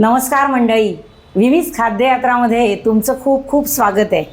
नमस्कार मंडळी. विविध खाद्ययात्रामध्ये तुमचं खूप खूप स्वागत आहे.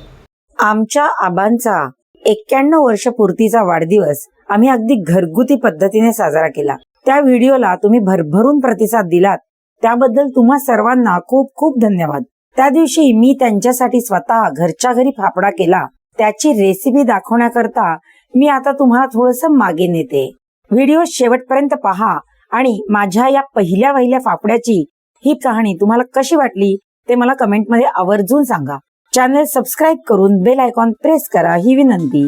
आमच्या आबांचा एक्क्याण्णव वर्ष पूर्तीचा वाढदिवस आम्ही अगदी घरगुती पद्धतीने साजरा केला. त्या व्हिडिओला तुम्ही भरभरून प्रतिसाद दिलात. त्याबद्दल तुम्हा सर्वांना खूप खूप धन्यवाद. त्या दिवशी मी त्यांच्यासाठी स्वतः घरच्या घरी फाफडा केला. त्याची रेसिपी दाखवण्याकरता मी आता तुम्हाला थोडस मागे नेते. व्हिडिओ शेवटपर्यंत पहा आणि माझ्या या पहिल्या वहिल्या फाफड्याची ही कहाणी तुम्हाला कशी वाटली ते मला कमेंटमध्ये आवर्जून सांगा. चॅनल सबस्क्राईब करून बेल आयकॉन प्रेस करा ही विनंती.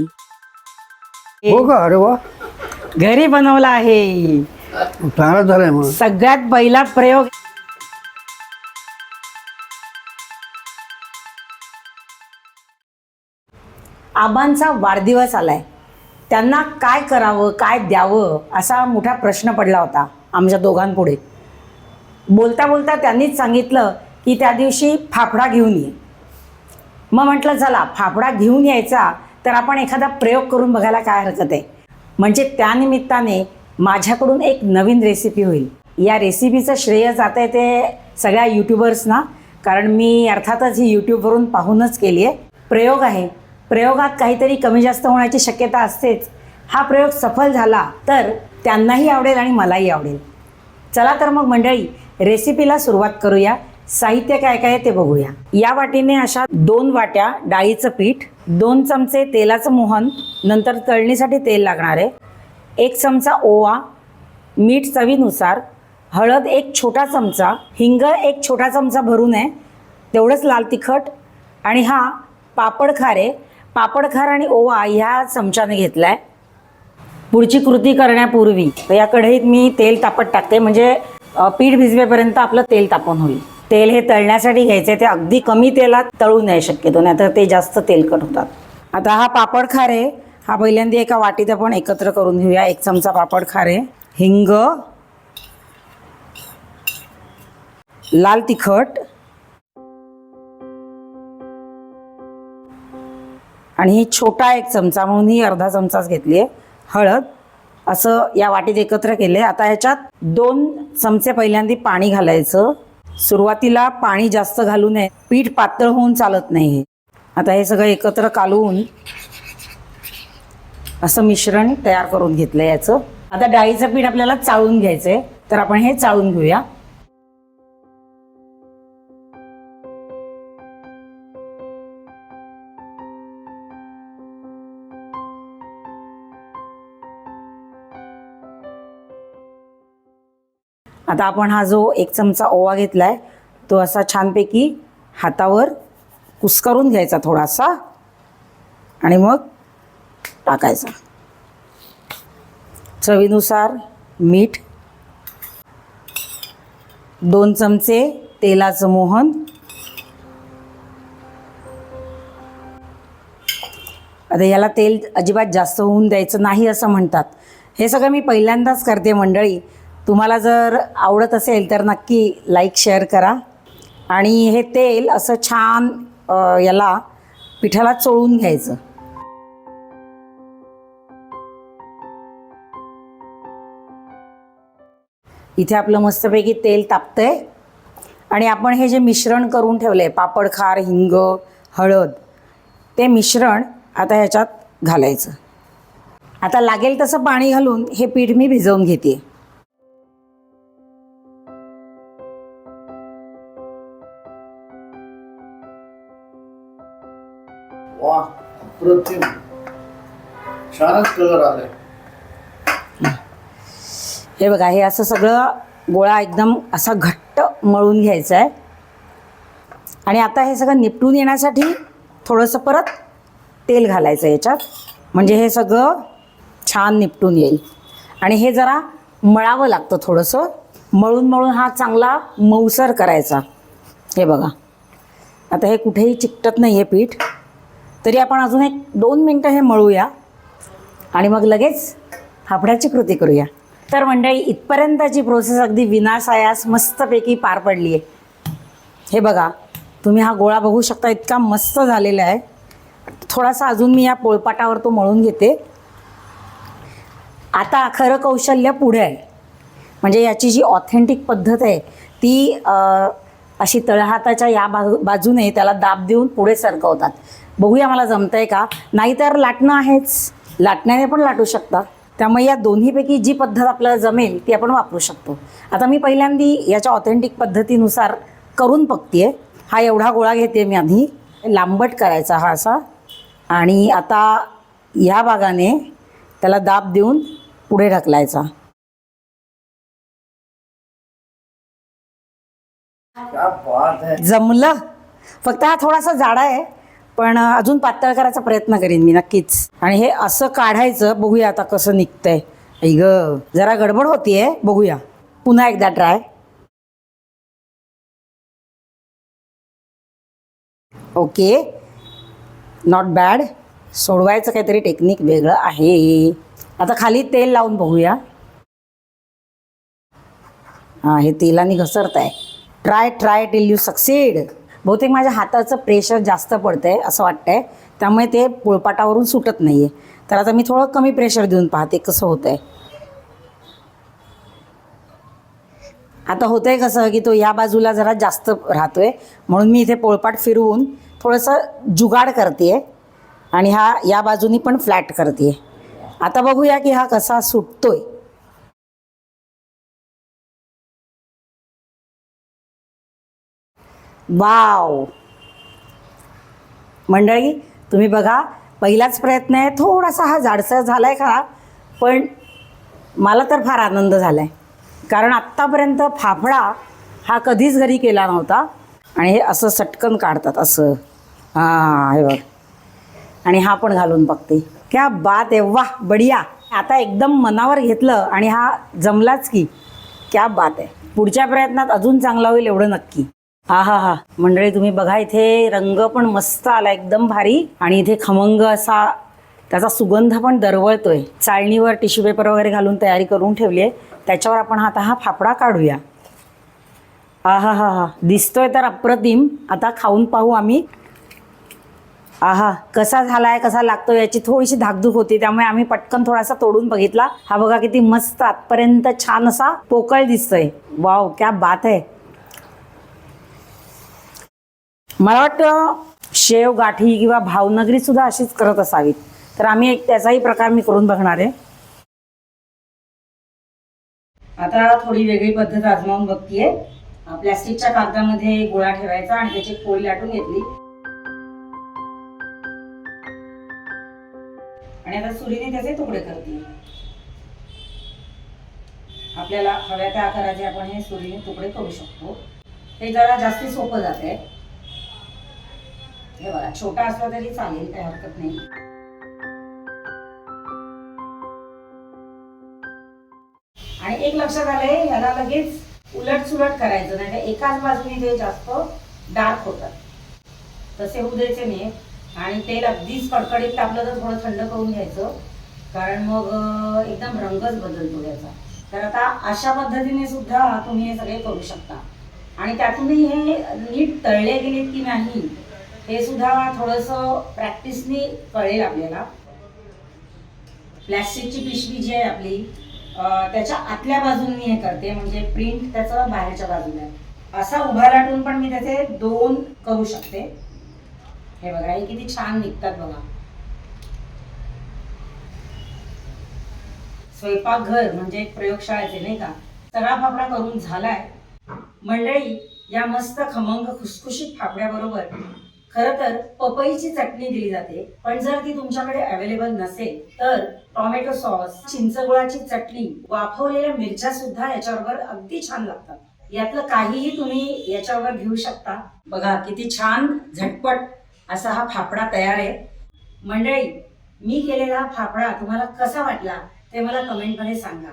हो का? अरे वा. घरी बनवला आहे. चांगला झालाय मग. सगळ्यात पहिला प्रयोग आबांचा वाढदिवस आलाय. त्यांना काय करावं काय द्यावं असा मोठा प्रश्न पडला होता आमच्या दोघांपुढे. बोलता बोलता त्यांनीच सांगितलं की त्या दिवशी फाफडा घेऊन ये. मग म्हटलं चला फाफडा घेऊन यायचा तर आपण एखादा प्रयोग करून बघायला काय हरकत आहे. म्हणजे त्यानिमित्ताने माझ्याकडून एक नवीन रेसिपी होईल. या रेसिपीचं श्रेय जात आहे ते सगळ्या यूट्यूबर्सना कारण मी अर्थातच ही यूट्यूबवरून पाहूनच केली आहे. प्रयोग आहे. प्रयोगात काहीतरी कमी जास्त होण्याची शक्यता असतेच. हा प्रयोग सफल झाला तर त्यांनाही आवडेल आणि मलाही आवडेल. चला तर मग मंडळी रेसिपीला सुरुवात करूया. साहित्य काय काय आहे ते बघूया. या वाटीने अशा दोन वाट्या डाळीचं पीठ दोन चमचे तेलाचं मोहन नंतर तळणीसाठी तेल लागणार आहे. एक चमचा ओवा मीठ चवीनुसार हळद एक छोटा चमचा हिंग एक छोटा चमचा भरून आहे तेवढंच लाल तिखट आणि हा पापड खार. आहे पापड खार आणि ओवा ह्या चमच्याने घेतला आहे पुढची कृती करण्यापूर्वी या कढईत मी तेल तापत टाकते म्हणजे पीठ भिजवेपर्यंत आपलं तेल तापून होईल. तेल हे तळण्यासाठी घ्यायचे ते अगदी कमी तेलात तळू नये शक्यतो नाहीतर ते जास्त तेलकट होतात. आता हा पापड खारे हा पहिल्यांदा एका वाटीत आपण एकत्र करून घेऊया. एक चमचा पापड खारे हिंग लाल तिखट आणि ही छोटा एक चमचा म्हणून ही अर्धा चमचाच घेतली आहे हळद असं या वाटीत एकत्र केले. आता ह्याच्यात दोन चमचे पहिल्यांदा पाणी घालायचं. सुरुवातीला पाणी जास्त घालू नये. पीठ पातळ होऊन चालत नाही आता हे सगळं एकत्र कालवून असं मिश्रण तयार करून घेतलं याचं. आता डाळीचं पीठ आपल्याला चाळून घ्यायचं आहे तर आपण हे चाळून घेऊया. आता आपण हा जो एक चमचा ओवा घेतला आहे तो असा छानपैकी हातावर कुस्करून घ्यायचा थोडासा आणि मग टाकायचा. चवीनुसार मीठ दोन चमचे तेलाचं मोहन आता याला तेल अजिबात जास्त होऊन द्यायचं नाही असं म्हणतात. हे सगळं मी पहिल्यांदाच करते मंडळी. तुम्हाला जर आवडत असेल तर नक्की लाईक शेअर करा. आणि हे तेल असं छान याला पिठाला चोळून घ्यायचं. इथे आपलं मस्तपैकी तेल तापतंय. आणि आपण हे जे मिश्रण करून ठेवलं आहे पापड खार हिंग हळद ते मिश्रण आता ह्याच्यात घालायचं. आता लागेल तसं पाणी घालून हे पीठ मी भिजवून घेते वा अप्रतिम. छानच कलर आलाय. हे बघा हे असं सगळं गोळा एकदम असा घट्ट मळून घ्यायचा आहे आणि आता हे सगळं निपटून येण्यासाठी थोडंसं परत तेल घालायचं याच्यात. म्हणजे हे सगळं छान निपटून येईल. आणि हे जरा मळावं लागतं थोडंसं. मळून मळून हा चांगला मऊसर करायचा. हे बघा. आता हे कुठेही चिकटत नाही आहे पीठ. तरी आपण अजून एक दोन मिनटं हे मळूया आणि मग लगेच हापड्याची कृती करूया. तर मंडळी इथपर्यंतची प्रोसेस अगदी विनासायास मस्तपैकी पार पडली आहे. हे बघा तुम्ही हा गोळा बघू शकता इतका मस्त झालेला आहे. थोडासा अजून मी या पोळपाटावर तो मळून घेते. आता खरं कौशल्य पुढे आहे. म्हणजे याची जी ऑथेंटिक पद्धत आहे ती अशी तळहाताच्या या बाजू बाजूने त्याला दाब देऊन पुढे सरकवतात. बघूया मला जमतंय का? नाहीतर लाटणं आहेच. लाटण्याने पण लाटू शकता. त्यामुळे या दोन्हीपैकी जी पद्धत आपल्याला जमेल ती आपण वापरू शकतो. आता मी पहिल्यांदी याच्या ऑथेंटिक पद्धतीनुसार करून बघते हा एवढा गोळा घेते मी आधी. लांबट करायचा हा असा. आणि आता ह्या भागाने त्याला दाब देऊन पुढे ढकलायचा. जमलं. फक्त हा थोडासा जाडा आहे. पण अजून पातळ करायचा प्रयत्न करीन मी नक्कीच. आणि हे असं काढायचं बघूया आता कसं निघतंय. ऐ ग जरा गडबड होतीये बघूया. पुन्हा एकदा ट्राय. ओके. नॉट बॅड सोडवायचं काहीतरी टेक्निक वेगळं आहे. आता खाली तेल लावून बघूया. हां हे तेलाने घसरत आहे try try till you succeed बहुतेक माझ्या हाताचं प्रेशर जास्त पडतंय असं वाटतंय. त्यामुळे ते पोळपाटावरून सुटत नाही आहे तर आता मी थोडं कमी प्रेशर देऊन पाहते कसं होतंय. आता होतंय कसं की तो या बाजूला जरा जास्त राहतोय. म्हणून मी इथे पोळपाट फिरवून थोडंसं जुगाड करते आणि हा या बाजूनी पण फ्लॅट करते आता बघूया की हा कसा सुटतोय. वाव. मंडळी तुम्ही बघा पहिलाच प्रयत्न आहे थोडासा हा जाडसर झाला आहे खरा पण मला तर फार आनंद झाला आहे कारण आत्तापर्यंत फाफडा हा कधीच घरी केला नव्हता आणि हे असं सटकन काढतात असं. हां हे बघ. आणि हा पण घालून बघते. क्या बात आहे वा बढिया. आता एकदम मनावर घेतलं आणि हा जमलाच की क्या बात आहे. पुढच्या प्रयत्नात अजून चांगला होईल एवढं नक्की. हा हा हा. मंडळी तुम्ही बघा इथे रंग पण मस्त आला एकदम भारी. आणि इथे खमंग असा त्याचा सुगंध पण दरवळतोय. चाळणीवर टिश्यू पेपर वगैरे घालून तयारी करून ठेवली आहे. त्याच्यावर आपण आता हा फाफडा काढूया. आहा हा हा दिसतोय तर अप्रतिम. आता खाऊन पाहू आम्ही. आहा कसा झालाय कसा लागतो याची थोडीशी धाकधूक होती त्यामुळे आम्ही पटकन थोडासा तोडून बघितला. हा बघा किती मस्त आतपर्यंत छान असा पोकळ दिसतोय. वाव क्या बात आहे. मला वाटतं शेव गाठी किंवा भावनगरी सुद्धा अशीच करत असावीत. तर आम्ही एक त्याचाही प्रकार मी करून बघणार आहे. आता थोडी वेगळी पद्धत आजमावून बघतीये. प्लॅस्टिकच्या कागदामध्ये गोळा ठेवायचा आणि त्याची पोळी लाटून घेतली. आणि आता सुरीने त्याचे तुकडे करते आपल्याला हव्या त्या आकाराचे आपण हे सुरीने तुकडे करू शकतो. हे जरा जास्ती सोपं जाते हे बघा छोटा असला तरी चालेल काही हरकत नाही. आणि एक लक्षात आलंय याला लगेच उलट सुलट करायचं नाही तर एकाच बाजूने ते जास्त डार्क होतात. तसे होऊ द्यायचे नाही. आणि तेल अगदीच कडकडीत टाकलं तर थोडं थंड करून घ्यायचं. कारण मग एकदम रंगच बदलतो याचा. तर आता अशा पद्धतीने सुद्धा तुम्ही हे सगळे करू शकता. आणि त्यातूनही हे नीट तळले गेलेत की नाही हे सुद्धा थोडंसं प्रॅक्टिसनी कळेल आपल्याला. प्लॅस्टिकची पिशवी जी आहे आपली त्याच्या आतल्या बाजूनी हे करते म्हणजे प्रिंट त्याचं बाहेरच्या बाजूला आहे. असा उभा लाटून पण मी त्याचे दोन करू शकते. हे बघा हे किती छान निघतात बघा. स्वयंपाकघर म्हणजे एक प्रयोगशाळेचे नाही का? सराफ आपला करून झालाय. मंडळी या मस्त खमंग खुसखुशीत फापड्याबरोबर खर तर पपईची चटणी दिली जाते पण जर ती तुमच्याकडे अवेलेबल नसेल तर टोमॅटो सॉस चिंचगुळाची चटणी वाफवलेल्या मिरच्या सुद्धा याच्याबरोबर अगदी छान लागतात. यातलं काहीही तुम्ही याच्यावर घेऊ शकता. बघा किती छान झटपट असा हा फाफडा तयार आहे. मंडळी मी केलेला हा फाफडा तुम्हाला कसा वाटला ते मला कमेंटमध्ये सांगा.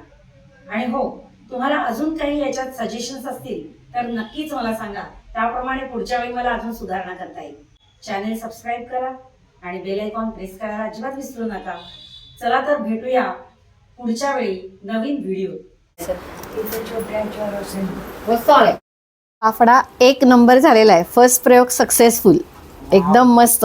आणि हो तुम्हाला अजून काही याच्यात सजेशन्स असतील तर नक्कीच मला सांगा. त्याप्रमाणे पुढच्या वेळी मला अजून सुधारणा करता येईल. चॅनेल सबस्क्राईब करा आणि बेल आयकॉन प्रेस करायला अजिबात विसरू नका. चला तर भेटूया पुढच्या वेळी नवीन व्हिडिओ फाफडा एक नंबर झालेला आहे. फर्स्ट प्रयोग सक्सेसफुल एकदम मस्त.